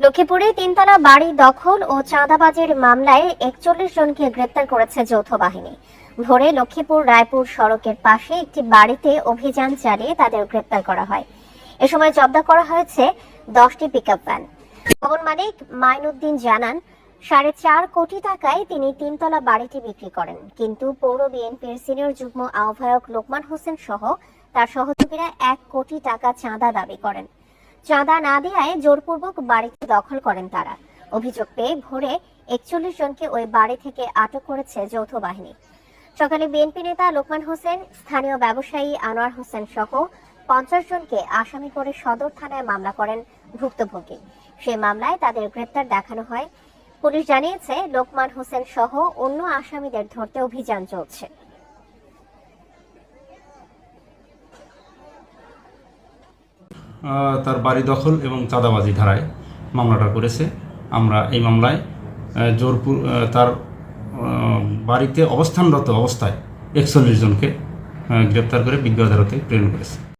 লক্ষ্মীপুরে তিনতলা বাড়ি দখল ও চাঁদাবাজের মামলায় একচল্লিশ জনকে গ্রেপ্তার করেছে যৌথ বাহিনী। ভোরে লক্ষ্মীপুর রায়পুর সড়কের পাশে একটি বাড়িতে অভিযান চালিয়ে তাদের গ্রেপ্তার করা হয়। এ সময় জব্দ করা হয়েছে দশটি পিকআপ ভ্যান ভবন মালিক মাইনুদ্দিন জানান, সাড়ে চার কোটি টাকায় তিনি তিনতলা বাড়িটি বিক্রি করেন। কিন্তু পৌর বিএনপির সিনিয়র যুগ্ম আহ্বায়ক লোকমান হোসেন সহ তার সহযোগীরা এক কোটি টাকা চাঁদা দাবি করেন। চাঁদা না দেওয়ায় জোরপূর্বক বাড়িটি দখল করেন তারা। অভিযোগ পেয়ে ভোরে একচল্লিশ জনকে ওই বাড়ি থেকে আটক করেছে যৌথ বাহিনী। সকালে বিএনপি নেতা লোকমান হোসেন, স্থানীয় ব্যবসায়ী আনোয়ার হোসেন সহ পঞ্চাশ জনকে আসামি করে সদর থানায় মামলা করেন ভুক্তভোগী। সেই মামলায় তাদের গ্রেপ্তার দেখানো হয়। পুলিশ জানিয়েছে, লোকমান হোসেন সহ অন্য আসামিদের ধরতে অভিযান চলছে। তার বাড়ি দখল এবং চাঁদাবাজি ধারায় মামলাটা করেছে। আমরা এই মামলায় জোরপুর তার বাড়িতে অবস্থানরত অবস্থায় একচল্লিশ জনকে গ্রেপ্তার করে বিজ্ঞ আদালতে প্রেরণ করেছে।